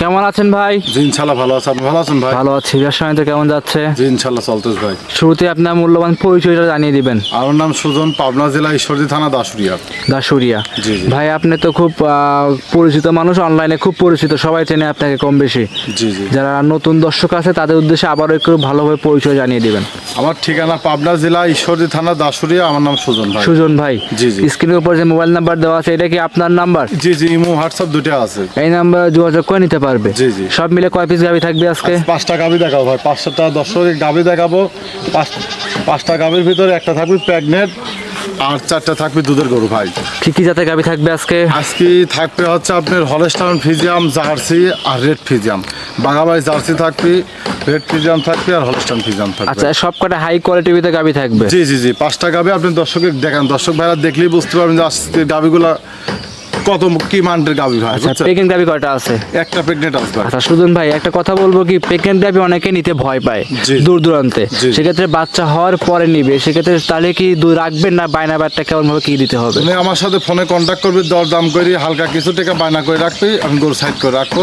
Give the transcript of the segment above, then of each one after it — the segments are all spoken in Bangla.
কেমন আছেন ভাই? জি ভালো আছে। আপনি ভালো আছেন ভাই? ভালো আছি। ব্যবসা তো কেমন যাচ্ছে? জি ইনশাল্লাহ চলতেছ ভাই। শুরুতে আপনার মূল্যবান পরিচয়টা জানিয়ে দিবেন। আমার নাম সুজন পাবনা জেলা ঈশ্বরদী থানা দাসুরিয়া দাসুরিয়া জি। ভাই আপনি তো খুব পরিচিত মানুষ অনলাইনে খুব পরিচিত সবাই চেনে আপনাকে কম বেশি। জি জি। যারা নতুন দর্শক আছে তাদের উদ্দেশ্যে আবারও একটু ভালোভাবে পরিচয় জানিয়ে দিবেন। আমার ঠিকানা পাবনা জেলা ঈশ্বরদী থানা দাসুরিয়া আমার নাম সুজন ভাই। সুজন ভাই জি, জি। স্ক্রিনের উপর যে মোবাইল নাম্বার দেওয়া আছে এটা কি আপনার নাম্বার? জি জি ইমো হোয়াটসঅ্যাপ দুটো আছে। এই নাম্বার যোগাযোগ করে নিতে পারবে। সব মিলে কয় পিস গাবি থাকবে আজকে? পাঁচটা গাভি দেখাবো ভাই। পাঁচটা দর্শকের গাভি দেখাবো। পাঁচ পাঁচটা গাভির ভিতরে একটা থাকবে প্রেগনেন্ট আর চারটা থাকবে দুধের গরু ভাই। কি কি জাতের গাবি থাকবে আজকে? আজকে থাকবে হচ্ছে আপনার হলস্টাউন ফিজিয়াম জার্সি আর রেড ফিজিয়াম। বাঘাবাই জার্সি থাকবে রেড ফিজিয়াম থাকবে আর হলস্টাউন ফিজিয়াম থাকবে। আচ্ছা সব কটা হাই কোয়ালিটির ভিতরে গাবি থাকবে? জি জি জি। পাঁচটা গাভি আপনি দর্শকের দেখান। দর্শক ভাইরা দেখলেই বুঝতে পারবেন যে আজকে গাভিগুলা কত কি মানের গাভি ভাই আচ্ছা বুঝছেন? গাবি কয়টা আছে? একটা প্রেগনেন্ট আসবে আচ্ছা সুজন ভাই একটা কথা বলব কি পেকেন গাবি অনেকে নিতে ভয় পায়। দূর দূরান্তে। সেক্ষেত্রে বাচ্চা হওয়ার পরে নিবে। সেক্ষেত্রে তাহলে কি দূর রাখবেন না বায়না বারটা কেমন ভাবে কি দিতে হবে? উনি আমার সাথে ফোনে কন্ট্যাক্ট করবে দর দাম করি হালকা কিছু টাকা বায়না করে রাখবে আমি গরু সাইড করে রাখব।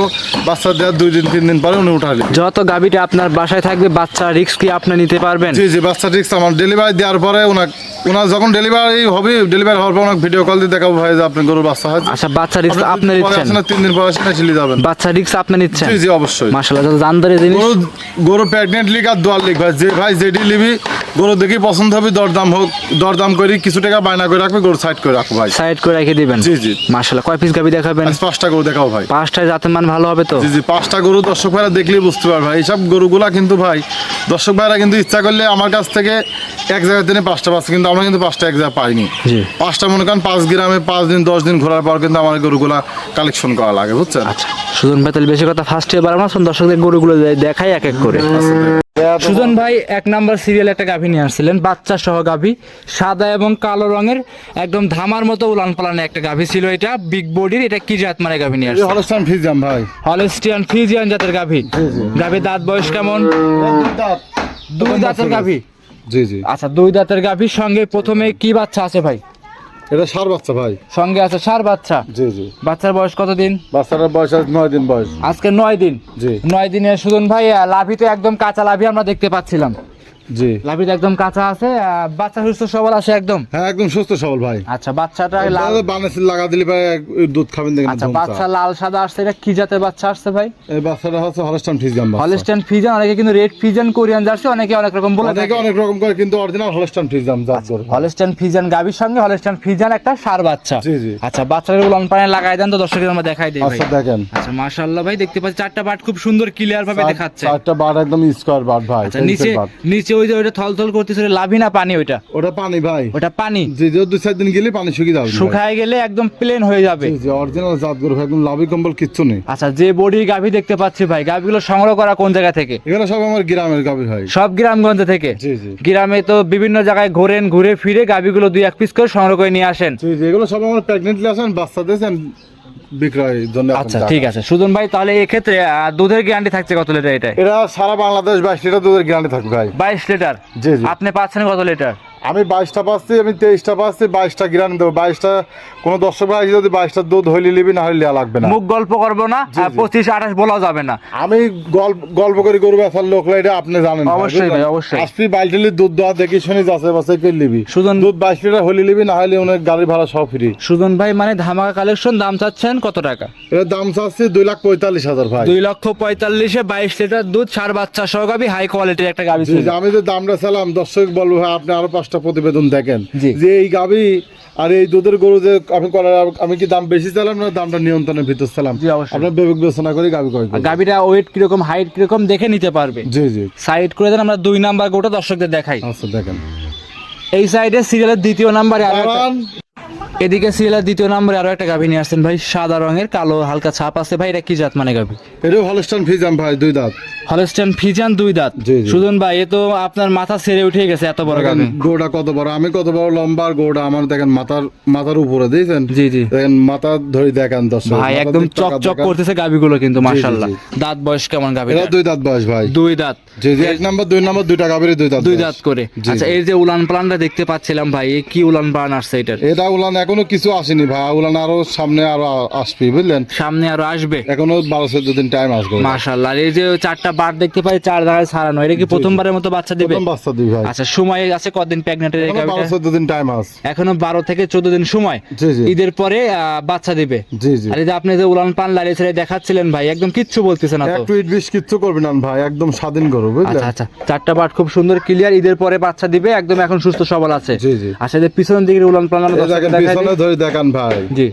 বাচ্চা দেওয়ার দুই দিন তিন দিন পরে উনি উঠালি যত গাবিটা আপনার বাসায় থাকবে বাচ্চা রিস্ক কি আপনি নিতে পারবেন? জি জি বাচ্চা ঠিক আমার ডেলিভারি দেওয়ার পরে ওনার ওনার যখন ডেলিভারি হবে ডেলিভারি হওয়ার পর ওনাকে ভিডিও কল দিয়ে দেখাবো ভাই যে আপনার গরুর বাচ্চা হয়েছে। আচ্ছা বাচ্চা রিস্ক আপনি নিচ্ছেন? না, তিন দিন পরে আসেন চলে যাবেন। বাচ্চা রিস্ক আপনি নিচ্ছেন? জি জি অবশ্যই। মাশাআল্লাহ যত জানদারি জিনিস। গরু গরু প্রেগনেন্ট লিখ আর দোয়ার লিখ ভাই যে ভাই যেটি লিবি গরু দেখি পছন্দ হবে দরদাম হোক দরদাম করি কিছু টাকা বায়না করে রাখবে গরু সাইড করে রাখো ভাই। সাইড করে রেখে দিবেন? জি, জি। মাশাআল্লাহ কয় পিস গাবি দেখাবেন? পাঁচটা গরু দেখাও ভাই। পাঁচটায় জাতের মান ভালো হবে তো? জি জি পাঁচটা গরু দর্শক ভাইরা দেখলেই বুঝতে পারবে ভাই। এইসব গরুগুলা কিন্তু ভাই দর্শক ভাইরা কিন্তু ইচ্ছা করলে আমার কাছ থেকে এক জায়গায় দিনে পাঁচটা পাচ্ছে কিন্তু আমরা কিন্তু পাঁচটা এক জায়গায় পাইনি পাঁচটা মনে করেন পাঁচ গ্রামে পাঁচ দিন দশ দিন ঘোরার পর কিন্তু আমার গরুগুলা কালেকশন করা লাগে বুঝছেন? আচ্ছা সুজন ভাই তাহলে বেশি কথা ফার্স্ট ইয়ার বাড়ানো শুন দর্শকদের গরুগুলো দেখাই এক এক করে। সুজন ভাই এক নাম্বার সিরিয়াল একটা গাভী নিয়ে আসছিলেন বাচ্চা সহ গাভী সাদা এবং কালো রঙের একদম ধামার মতো উলান পালানে একটা গাভী ছিল এটা বিগ বডির এটা কি জাত মানে গাভী নিয়ে আসছে? হলস্টান ফিজাম ভাই। হলস্টিয়ান ফ্রিজিয়ান জাতের গাভী। গাভী দাঁত বয়স কেমন? দুই দাঁতের গাভী? জি জি। আচ্ছা দুই দাঁতের গাভীর সঙ্গে প্রথমে কি বাচ্চা আছে ভাই? এটা সার বাচ্চা ভাই। সঙ্গে আছে সার বাচ্চা? জি জি। বাচ্চার বয়স কত দিন বাচ্চার বয়স আজ নয় দিন বয়স। আজকে নয় দিন? জি। নয় দিনে সুজন ভাই লাভি তো একদম কাঁচা লাভি আমরা দেখতে পাচ্ছিলাম। জি। লাভি একদম কাঁচা আছে বাচ্চা সুস্থ সবল আছে একদম? হ্যাঁ একদম সুস্থ সবল ভাই। আচ্ছা বাচ্চাটা লাল বানাসিল লাগা দিলে ভাই দুধ খাবেন দেখেন আচ্ছা বাচ্চা লাল সাদা আসছে এটা কি জাতের বাচ্চা আসছে ভাই? এই বাচ্চাটা হচ্ছে হলস্টান ফিজাম বাচ্চা। হলিস্টান ফিজান অনেকে কিন্তু রেড ফিজান কোরিয়ান জার্সি অনেকে অনেক রকম বলে অনেকে থাকে। অনেক রকম করে কিন্তু অরিজিনাল হলস্টান ফিজাম জাত গরু। হলিস্টান ফিজান গাবির সঙ্গে হলিস্টান ফিজান একটা সার বাচ্চা। জি, জি। আচ্ছা বাচ্চাদের উলান পানে লাগাই দেন তো দর্শকের আমরা দেখাই দিই ভাই। আচ্ছা দেখেন। আচ্ছা মাশাআল্লাহ ভাই দেখতে পাচ্ছি চারটা বাট খুব সুন্দর ক্লিয়ার ভাবে দেখাচ্ছে। চারটা বার একদম স্কোয়ার বার ভাই আচ্ছা নিচে নিচে ওই যে ওইটা থলথল করতেছে ওটা লাভি না পানি ওইটা। ওটা পানি ভাই। ওটা পানি। জি যে দুই চার দিন গেলে পানি শুকিয়ে যাবে। শুকায় গেলে একদম প্লেন হয়ে যাবে। জি অরিজিনাল জাত গরু একদম লাভি কম্বল কিচ্ছু নেই। আচ্ছা যে বডি গাভী দেখতে পাচ্ছি ভাই গাভীগুলো সংগ্রহ করা কোন জায়গা থেকে? এগুলো সব আমার গ্রামের গাভি ভাই। সব গ্রামগঞ্জ থেকে? জি জি। গ্রামে তো বিভিন্ন জায়গায় ঘোরেন ঘুরে ফিরে গাভীগুলো দুই এক পিস করে সংগ্রহ করে নিয়ে আসেন। জি জি এগুলো সব আমার প্রেগনেন্টলি আছেন বাচ্চা দিয়েছেন বিক্রয়ের জন্য আচ্ছা ঠিক আছে। সুজন ভাই তাহলে এক্ষেত্রে দুধের গ্যারান্টি থাকছে কত লিটার এটা? এটা সারা বাংলাদেশ বাইশ লিটার দুধের গ্যারান্টি থাকবে ভাই। বাইশ লিটার জি, জি। আপনি পাচ্ছেন কত লিটার আমি বাইশটা পাচ্ছি আমি তেইশটা পাচ্ছি বাইশটা গ্যারান্টি দেবো। বাইশটা কোনো দর্শক ভাই যদি বাইশটা দুধ হইলে নিবি না হলে লাগবে না। মুখ গল্প করব না পঁচিশ আঠাশ বলা যাবে না। আমি গল্প গল্প করে গরু বেচার লোক এটা আপনি জানেন অবশ্যই? ভাই, অবশ্যই। আসবি বাইশ দুধ দেওয়া দেখি শুনি যাচ্ছে বাসে কে নিবি। সুজন- দুধ বাইশ লিটার হলে নিবি না হলে অনেক গাড়ি ভাড়া সব ফ্রি সুজন ভাই মানে ধামাকা কালেকশন দাম চাচ্ছেন কত টাকা? এর দাম চাচ্ছি দুই লাখ পঁয়তাল্লিশ হাজার ভাই। দুই লক্ষ পঁয়তাল্লিশে বাইশ লিটার দুধ সার বাচ্চা সহ গাভী হাই কোয়ালিটির একটা ছিল। আমি যে দামটা চালাম দর্শক বলব ভাই আপনি আরও পাঁচটা প্রতিবেদন দেখেন। যে এই গাবি আর এই দুধের গরু যে আমি আমি কি দাম বেশি চালাম না দামটা নিয়ন্ত্রণের ভিতর চালাম। আপনার বিবেক বিবেচনা করে গাবি কয় গাভীটা ওয়েট কীরকম হাইট কীরকম দেখে নিতে পারবে। জি জি। সাইড করে দেন আমরা দুই নাম্বার গোটা দর্শকদের দেখাই। আচ্ছা দেখেন। এই সাইডে সিরিয়ালের দ্বিতীয় নাম্বারে। এদিকে সিরিয়ালের দ্বিতীয় নম্বরে আরও একটা গাভী নিয়ে আসছেন ভাই সাদা রঙের কালো হালকা ছাপ আছে। ভাই এটা কি জাত মানে গাভী? এটাও হলস্টান ফিজাম ভাই দুই দাঁত। হলস্টেন ফিজান দুই দাঁত। সুজন ভাই এ তো আপনার মাথা ছেড়ে উঠে গেছে এত বড় গাভী। গোড়া কত বড় আমি কত বড় লম্বা আর গোড়া আমার দেখেন মাথার মাথার উপরে দিয়েছেন জি জি। দেখেন মাথা ধরে দেখেন দর্শক ভাই একদম চকচক। করতেছে গাভীগুলো কিন্তু মাশাআল্লাহ। দাঁত বয়স কেমন গাভী এটা দুই দাঁত বয়স ভাই। দুই দাঁত। জি জি এক নাম্বার দুই নাম্বার দুইটা গাভীর দুই দাঁত দুই দাঁত করে। আচ্ছা এই যে উলান প্লানটা দেখতে পাচ্ছিলাম ভাই এ কি উলান প্লান আসছে এটার? এটা উলান এখনও কিছু আসেনি ভাই উলান আরও সামনে আরও আসবে বুঝলেন? সামনে আরও আসবে। এখনও বারো চোদ্দ দিন টাইম আসবে মাশাআল্লাহ এই যে চারটা বার দেখতে পাই চার জায়গায় ছাড়ানো এটা কি প্রথমবারের মতো বাচ্চা দিবে? প্রথম বাচ্চা ভাই। আচ্ছা সময় আছে কতদিন প্রেগনেন্টের এই বারো? চোদ্দ দিন টাইম আস এখনও বারো থেকে চোদ্দ দিন সময়। ঈদের পরে বাচ্চা দিবে। জি জি। আর এই যে আপনি যে উলান পান লাড়িয়ে ছেড়ে দেখাচ্ছিলেন ভাই একদম কিচ্ছু বলতেছে না তো। এক টুইট বিশ কিচ্ছু করবে না ভাই একদম স্বাধীন করো বুঝলেন? আচ্ছা আচ্ছা চারটা বাট খুব সুন্দর ক্লিয়ার ঈদের পরে বাচ্চা দিবে একদম এখন সুস্থ সবল আছে। জি, জি। আচ্ছা যে পিছনের দিকে উলান পান পিছনে ধরে দেখান ভাই। জি।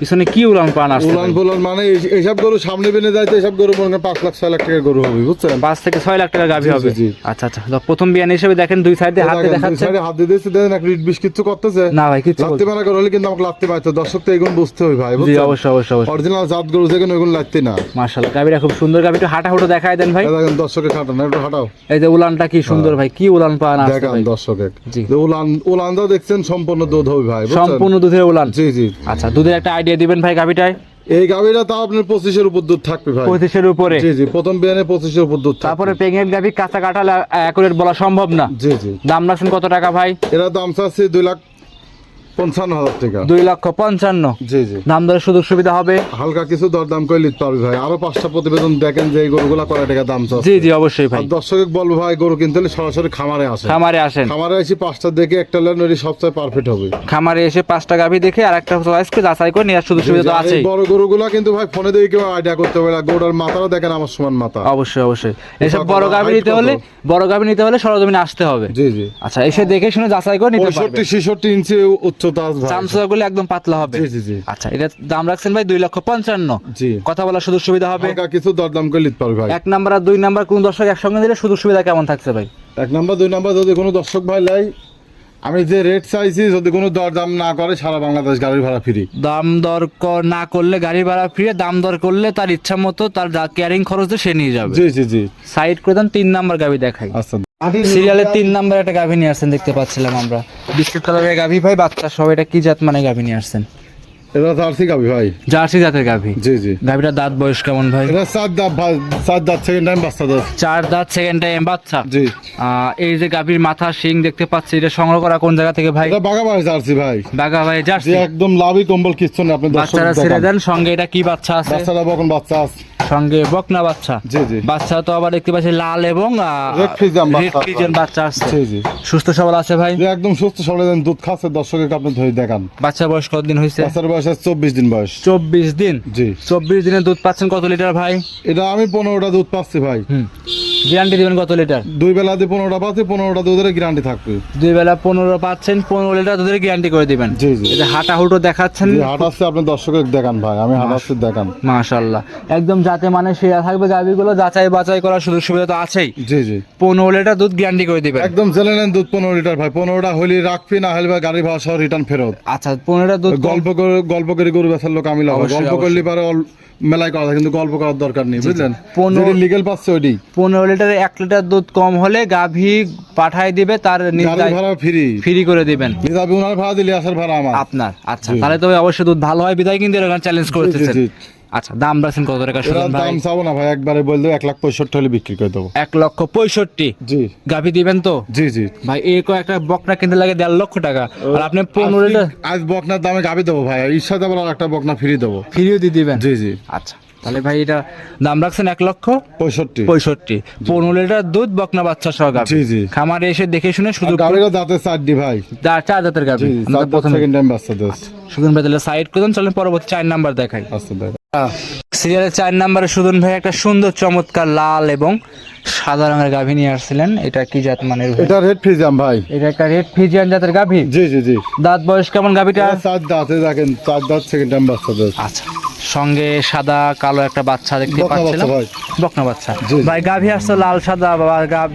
পিছনে কি উলান পান আসছে উলান? ফুলান মানে এই- এইসব গরু সামনে বেনে যাইতে এইসব গরু মনে পাঁচ লাখ ছয় লাখ টাকা গরু হবে বুঝছেন? পাঁচ থেকে ছয় লাখ টাকা গাভী হবে। জি। আচ্ছা আচ্ছা। তো প্রথম বিয়ান হিসেবে দেখেন দুই সাইডে হাতে দেখাচ্ছে। সাইডে হাত দিয়ে দিয়েছে দেখেন এক রিট বিশ কিচ্ছু করতেছে। না ভাই কিচ্ছু লাত্তি মারা গরু হলে কিন্তু আমাকে লাত্তি পাইতো দর্শক তো এগুলো বুঝতে হবে ভাই জি বুঝছেন? অবশ্যই অবশ্যই অবশ্যই। অরিজিনাল জাত গরু যেগুলো ওইগুলো লাগতে না। মার্শাল্লাহ গাভীটা খুব সুন্দর। গাভীটা হাঁটা হুটো দেখায় দেন ভাই। দেখেন দর্শকের খাটান একটু হাঁটাও। এই যে উলানটা কি সুন্দর ভাই কি উলান পান আসছে দেখান দর্শকের। জি। যে উলান উলানটা দেখছেন সম্পূর্ণ দুধ হবে ভাই সম্পূর্ণ দুধের উলান। জি জি। আচ্ছা দুধের একটা আইডিয়া দিবেন ভাই গাভিটায়? এই গাভিটা তাও আপনার পঁচিশের উপর দুধ থাকবে ভাই। পঁচিশের উপরে? জি জি প্রথম বিয়ানে পঁচিশের উপর দুধ তারপরে প্রেগনেন্ট গাভী কাঁচা কাটালে অ্যাকুরেট বলা সম্ভব না। জি জি। দাম রাখছেন কত টাকা ভাই? এরা দাম চাচ্ছি দুই লাখ পঞ্চান্ন হাজার টাকা। দুই লক্ষ পঞ্চান্ন। জি জি। দাম দরের সুযোগ সুবিধা হবে? হালকা কিছু দরদাম করে নিতে পারবে ভাই। আরও পাঁচটা প্রতিবেদন দেখেন যে এই গরুগুলা কয় টাকা দাম চাচ্ছে। জি জি অবশ্যই ভাই। দর্শক বলব ভাই গরু কিনতে হলে সরাসরি খামারে আসে খামারে আসেন। খামারে এসে পাঁচটা দেখে একটা লেন সবচেয়ে পারফেক্ট হবে। খামারে এসে পাঁচটা গাভী দেখে আর একটা চয়েস করে যাচাই করে নেওয়ার সুযোগ সুবিধা তো আর এই আছেই বড় গরুগুলা কিন্তু ভাই ফোনে দেখে কেউ আইডিয়া করতে পারে না। গরুটার মাথাও দেখেন আমার সমান মাথা। অবশ্যই অবশ্যই। এসব বড় গাভী নিতে হলে বড় গাভী নিতে হলে সরজমিনে আসতে হবে। জি জি। আচ্ছা এসে দেখে শুনে যাচাই করে নিতে পারবে। পঁয়ষট্টি ছেষট্টি ইঞ্চি উচ্চতা আছে একদম পাতলা হবে। জি জি জি। আচ্ছা এটা দাম রাখছেন ভাই দুই লক্ষ পঞ্চান্ন। জি। কথা বলার সুযোগ সুবিধা হবে। কিছু দরদাম করে নিতে পারবে ভাই। এক নাম্বার আর দুই নাম্বার কোন দর্শক একসঙ্গে দিলে সুযোগ সুবিধা কেমন থাকছে ভাই? এক নাম্বার দুই নাম্বার যদি কোনো দর্শক ভাই লাই আমি যে রেট চাইছি যদি কোনো দরদাম না করে সারা বাংলাদেশ গাড়ি ভাড়া ফ্রি দাম দর না করলে গাড়ি ভাড়া ফিরে দাম দর করলে তার ইচ্ছা মতো তার ক্যারিং খরচ সে নিয়ে যাবে। জি জি জি। সাইড করে দেন তিন নাম্বার গাড়ি দেখাই। আচ্ছা। সিরিয়ালের তিন নাম্বার একটা গাভি নিয়ে আসছেন দেখতে পাচ্ছিলাম আমরা। বিস্কুট কালারের গাভি ভাই বাচ্চা সব এটা কি জাত মানে গাভি নিয়ে আসছেন? এটা জার্সি গাবি ভাই। জার্সি জাতের গাভি? জি জি। গাভিটার দাঁত বয়স কেমন ভাই? এটা চার দাঁত ভাই চার দাঁত সেকেন্ড টাইম বাচ্চা দাঁত চার দাঁত সেকেন্ড টাইম বাচ্চা? জি। এই যে গাভীর মাথা শিং দেখতে পাচ্ছি এটা সংগ্রহ করা কোন জায়গা থেকে ভাই? এটা বাগাবাড়ি জার্সি ভাই। বাগা ভাই জার্সি? একদম লাভই কম্বল কিচ্ছু না আপনি দর্শক বাচ্চারা ছেড়ে দেন সঙ্গে এটা কি বাচ্চা আছে? বাচ্চারা বকন বাচ্চা আছে। সঙ্গে বকনা বাচ্চা। জি জি। বাচ্চা তো আবার দেখতে পাচ্ছি লাল এবং রেড বাচ্চা। আসছে জি জি। সুস্থ সবল আছে ভাই? একদম সুস্থ সবল দেন দুধ খাচ্ছে দর্শকের আপনি ধরে দেখান। বাচ্চা বয়স কতদিন হয়েছে? বাচ্চার বয়স চব্বিশ দিন বয়স। চব্বিশ দিন? জি। চব্বিশ দিনে দুধ পাচ্ছেন কত লিটার ভাই? এটা আমি পনেরোটা দুধ পাচ্ছি ভাই। গ্যারান্টি দিবেন কত লিটার? দুই বেলা দিয়ে পনেরোটা পাচ্ছি পনেরোটা দুধের গ্যারান্টি থাকবে। দুই বেলা পনেরো পাচ্ছেন পনেরো লিটার দুধের গ্যারান্টি করে দিবেন। জি জি। এটা হাঁটা হুটো দেখাচ্ছেন। হাঁটাচ্ছে আপনি দর্শকের দেখান ভাই আমি হাঁটাচ্ছি দেখান। মাশাল্লাহ। একদম যাতে মানে সেরা থাকবে গাভিগুলো যাচাই বাছাই করার সুযোগ সুবিধা তো আছেই। জি জি। পনেরো লিটার দুধ গ্যারান্টি করে দিবেন। একদম জেনে নেন দুধ পনেরো লিটার ভাই পনেরোটা হলি রাখবি না হলে বা গাড়ি ভাড়া সহ রিটার্ন ফেরত। আচ্ছা পনেরোটা দুধ গল্প করে গল্প করে গরু বেচার লোক আমি অবশ্যই, গল্প। করলে পারে মেলায় করা কিন্তু গল্প করার দরকার নেই বুঝলেন? পনেরো- লিগেল পাচ্ছে ওইটি পনেরো লিটারে এক লিটার দুধ কম হলে গাভী পাঠায় দিবে তার ভাড়া ফ্রি। ফ্রি করে দিবেন। ভাড়া দিলে আসার ভাড়া আমার। আপনার আচ্ছা তাহলে তো অবশ্যই দুধ ভালো হয় বিদায় কিন্তু এরকম চ্যালেঞ্জ করতেছেন। আচ্ছা দাম রাখছেন কত টাকা এটার ভাই? দাম চাবো না ভাই একবারে বললে এক লাখ পঁয়ষট্টি হলে বিক্রি করে দেবো। এক লক্ষ পঁয়ষট্টি? জি। গাভী দিবেন তো? জি জি। ভাই একটা বকনা কিনতে লাগে দেড় লক্ষ টাকা আর আপনি পনেরো আজ বকনার দামে দেবো ভাই একটা বকনা ফ্রি দেবো। ফ্রিও দিয়ে দিবেন? জি জি। আচ্ছা। তাহলে ভাই এটা দাম রাখছেন এক লক্ষ পঁয়ষট্টি। পঁয়ষট্টি। পনেরো লিটার দুধ বকনা বাচ্চা সহ গাভী। খামারে এসে দেখে শুনে শুধু গাড়িরও দাঁতে চারটি ভাই। চার- জাতের গাভী। জি সেকেন্ড টাইম বাচ্চা দেশ সুজন ভাই তাহলে সাইড করুন চলেন পরবর্তী চার নাম্বার দেখাই। আচ্ছা সিরিয়ালের চার নাম্বারে সুজন ভাই একটা সুন্দর চমৎকার লাল এবং সাদা রঙের গাভী নিয়ে আসছিলেন। এটা কি জাত মানের এটা রেড ফ্রিজাম ভাই। এটা একটা রেড ফিজিয়ান জাতের গাভী? জি জি জি। দাঁত বয়স কেমন গাভীটা? চার দাঁতে দেখেন চার দাঁত সেকেন্ড টাইম বাচ্চা দেশ আচ্ছা। সঙ্গে সাদা কালো একটা বাচ্চা দেখতে পাচ্ছিলাম। বকনা বাচ্চা। ভাই গাভী আসতো লাল সাদা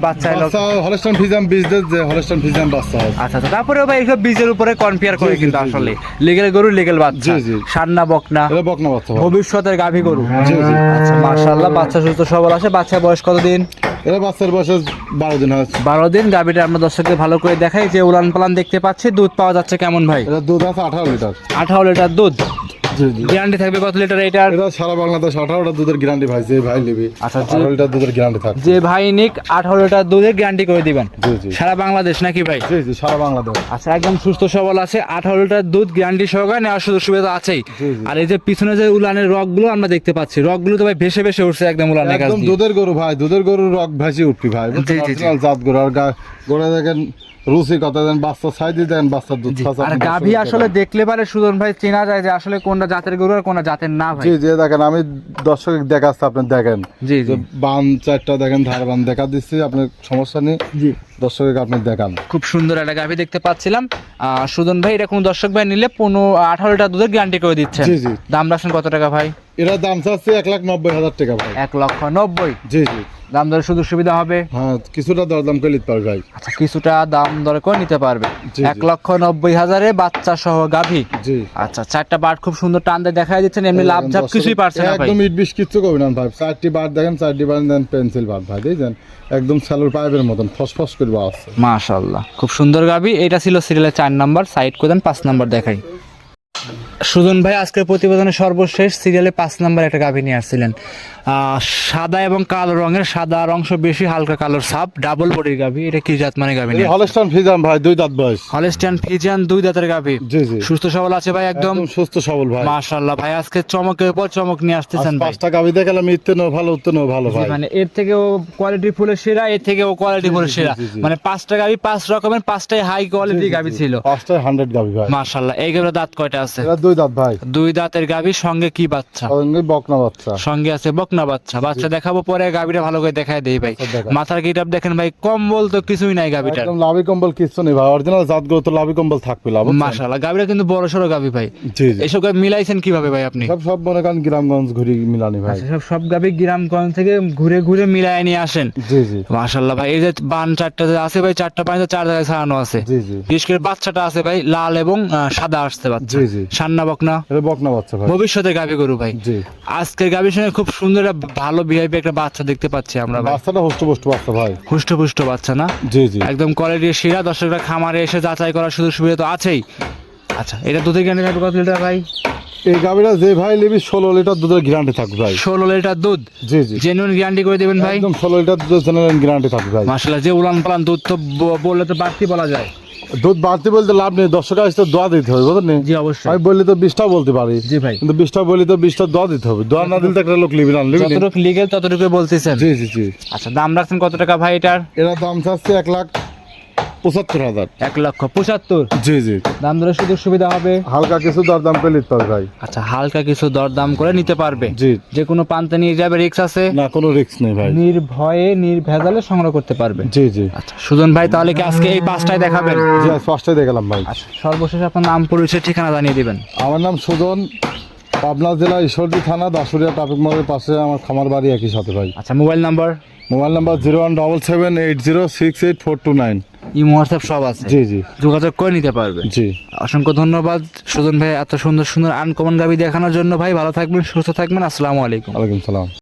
বাচ্চা এলো। হলস্টান ফিজাম বীজ যে হলস্টান ফিজাম বাচ্চা আচ্ছা আচ্ছা। তারপরে ভাই এইসব বীজের উপরে কনফিয়ার করে কিন্তু আসলে। লিগেল গরু লিগেল বাচ্চা। সান্না বকনা। এটা বকনা বাচ্চা ভবিষ্যতের গাভী গরু। আচ্ছা মাশাআল্লাহ বাচ্চা সুস্থ সবল আছে। বাচ্চা বয়স কতদিন? এটা বাচ্চার বয়স বারো দিন হয় বারো দিন। গাভীটা আমরা দর্শকদের ভালো করে দেখাই। যে উলান পালান দেখতে পাচ্ছি। দুধ পাওয়া যাচ্ছে কেমন ভাই? দুধ আছে আঠারো লিটার। আঠারো লিটার দুধ। গ্যারান্টি থাকবে কত লিটার এটার এটা সারা বাংলাদেশ আঠারোটা দুধের গ্যারান্টি ভাই যে ভাই নিবি আচ্ছা, লিটার দুধের গ্যারান্টি থাকবে। যে ভাই নিক আঠারো লিটার দুধের গ্যারান্টি করে দিবেন। সারা বাংলাদেশ নাকি ভাই? জি জি সারা বাংলাদেশ। আচ্ছা একদম সুস্থ সবল আছে আঠারো লিটার দুধ গ্যারান্টি সহকারে নেওয়ার সুযোগ সুবিধা আছেই। আর এই যে পিছনে যে উলানের রকগুলো আমরা দেখতে পাচ্ছি রকগুলো তো ভাই ভেসে ভেসে উঠছে একদম উলানের কাছ একদম দুধের গরু ভাই দুধের গরুর রক ভাসি উঠবি ভাই। জাত গরু আর গোড়া দেখেন রুচি কথা দেন বাচ্চা সাইজে দেন বাচ্চা দুধ খাওয়া আর গাভী আসলে দেখলে পারে সুজন ভাই চেনা যায় যে আসলে কোনটা জাতের গরু আর কোনটা জাতের না ভাই। জি জি দেখেন আমি দর্শক দেখাচ্ছি আপনি দেখেন। জি জি। যে বান চারটা দেখেন ধার বান দেখা দিচ্ছি আপনার সমস্যা নেই। জি। দর্শককে আপনি দেখান। খুব সুন্দর একটা গাভী দেখতে পাচ্ছিলাম। সুজন ভাই এটা কোনো দর্শক ভাই নিলে পনেরো আঠারোটা দুধের গ্যারান্টি করে দিচ্ছেন। জি, জি। দাম রাখছেন কত টাকা ভাই? এরা দাম চাচ্ছে এক লাখ নব্বই হাজার টাকা ভাই। এক লক্ষ নব্বই? জি জি। দাম দরে সুযোগ সুবিধা হবে? হ্যাঁ কিছুটা দরদাম করে নিতে পারবে ভাই। আচ্ছা কিছুটা দাম দরে করে নিতে পারবে। এক লক্ষ নব্বই হাজারে বাচ্চা সহ গাভী। জি। আচ্ছা চারটা বাট খুব সুন্দর টান দিয়ে দেখা দিচ্ছেন এমনি লাভ ঝাপ কিছুই পারছে না একদম ইট বিশ কিচ্ছু করবি না ভাই। চারটি বার দেখেন চারটি বার দেন পেন্সিল বার ভাই দেখছেন? একদম স্যালোর পাইপের মতন ফসফস আসছে মাশাল্লাহ খুব সুন্দর গাবি, এটা ছিল সিরিয়ালের চার নাম্বার সাইড করে দেন, পাঁচ নাম্বার দেখাই। সুজন ভাই আজকের প্রতিবেদনের সর্বশেষ সিরিয়ালে পাঁচ নাম্বার একটা গাভী নিয়ে আসছিলেন। সাদা এবং কালো রঙের সাদার অংশ বেশি হালকা কালোর সাপ ডাবল বডির গাভী। এটা কি জাত মানে গাভী হলস্টান ফিজাম ভাই দুই দাঁত বয়স। হলেস্টিয়ান ফিজিয়ান দুই দাঁতের গাভী। জি জি। সুস্থ সবল আছে ভাই একদম? সুস্থ সবল ভাই। মাশাল্লাহ ভাই আজকে চমকের পর চমক নিয়ে আসতেছেন ভাই। পাঁচটা গাভি দেখালাম ইতে নো ভালো উত্তে নো ভালো ভাই। মানে এর থেকেও কোয়ালিটি ফুলের সেরা এর থেকে ও কোয়ালিটি ফুলের সেরা। মানে পাঁচটা গাভী পাঁচ রকমের পাঁচটাই হাই কোয়ালিটি গাভী ছিল। পাঁচটা হান্ড্রেড গাভি ভাই। মাশাল্লাহ এই গাভির দাঁত কয়টা আছে। দুই দাঁত ভাই। দুই দাঁতের সঙ্গে কি বাচ্চা? সঙ্গে বকনা বাচ্চা। সঙ্গে আছে বকনা বাচ্চা। বাচ্চা দেখাবো পরে ভালো করে দেখায় দেই ভাই। আচ্ছা, মাথার গিটাপ দেখেন ভাই কম্বল তো কিছুই নাই একদম লাভি কম্বল কিচ্ছু নেই ভাই। অরিজিনাল তো লাভি কম্বল থাকবে লাভ গাভিটা কিন্তু বড় সড়ো ভাই। এসব মিলাইছেন কীভাবে ভাই আপনি? সব সব মনে করেন গ্রামগঞ্জ ঘুরি মিলানি ভাই। আচ্ছা, সব সব গ্রামগঞ্জ থেকে ঘুরে ঘুরে মিলাই নিয়ে আসেন। জি জি। মাশাল্লাহ ভাই এই যে বান চারটা আছে ভাই চারটা পাঁচটা চার জায়গায় ছাড়ানো আছে। জি জি। বিশেষ করে বাচ্চাটা আছে ভাই লাল এবং সাদা আসছে বাচ্চা জি, জি। সান্না বকনা। বকনা বাচ্চা ভাই। ভবিষ্যতে গাভি গরু ভাই। জি। আজকের গাভির সঙ্গে খুব সুন্দর একটা ভালো বিহেভি একটা বাচ্চা দেখতে পাচ্ছি আমরা বাচ্চাটা হষ্ট পুষ্ট বাচ্চা ভাই। হুষ্টপুষ্ট বাচ্চা না? জি জি। একদম কোয়ালিটির শিরা দর্শকরা খামারে এসে যাচাই করার সুযোগ সুবিধা তো আছেই। আচ্ছা এটা দুধের গ্যারান্টি থাকবে কত লিটার ভাই? এই গাভিটা যে ভাই নিবি ষোলো লিটার দুধের গ্যারান্টি থাকবে ভাই। ষোলো লিটার দুধ? জি জি। জেনুইন গ্যারান্টি করে দেবেন ভাই? একদম ষোলো লিটার দুধের জেনারেল গ্যারান্টি থাকবে ভাই। মাসাল্লাহ যে উলান পালান দুধ তো বললে তো বাড়তি বলা যায়। দুধ বাড়তি বলতে লাভ নেই দর্শক আসতে দোয়া দিতে হবে বুঝলেন জি অবশ্যই। আমি বললি তো বিশটা বলতে পারি। জি ভাই। কিন্তু বিশটা বলি তো বিশটা দোয়া দিতে হবে। দোয়া না দিলে তো একটা লোক লিবি না লিবি। যতটুকু লিগেল ততটুকু বলতেছেন। জি জি জি। আচ্ছা দাম রাখছেন কত টাকা ভাই এটার? এরা দাম চাচ্ছে এক লাখ পঁচাত্তর হাজার। এক লক্ষ পঁচাত্তর। জি জি। দাম দরের সুযোগ সুবিধা হবে? হালকা কিছু দর দাম করে নিতে হবে ভাই। আচ্ছা হালকা কিছু দরদাম করে নিতে পারবে? জি। যে কোনো পান্তে নিয়ে যাবে রিক্স আছে? না কোনো রিস্ক নেই ভাই। নির্ভয়ে নির্ভেজালে সংগ্রহ করতে পারবে? জি জি। আচ্ছা সুজন ভাই তাহলে কি আজকে এই পাঁচটায় দেখাবেন? জি পাঁচটায় দেখলাম ভাই। আচ্ছা সর্বশেষ আপনার নাম পরিচয় ঠিকানা জানিয়ে দিবেন। আমার নাম সুজন। পাবনা জেলা ঈশ্বরদী থানা দাসুরিয়া ট্রাফিক মোড়ের পাশে আমার খামার বাড়ি একই সাথে ভাই। আচ্ছা mobile number? Mobile number zero one double seven eight zero six eight four two nine. Imo WhatsApp সব আছে। জি জি। যোগাযোগ করে নিতে পারবে। জি। অসংখ্য ধন্যবাদ সুজন ভাই এত সুন্দর সুন্দর আনকমন গাবি দেখানোর জন্য। ভাই ভালো থাকবেন সুস্থ থাকবেন। আসসালামু আলাইকুম। ওয়ালাইকুম সালাম।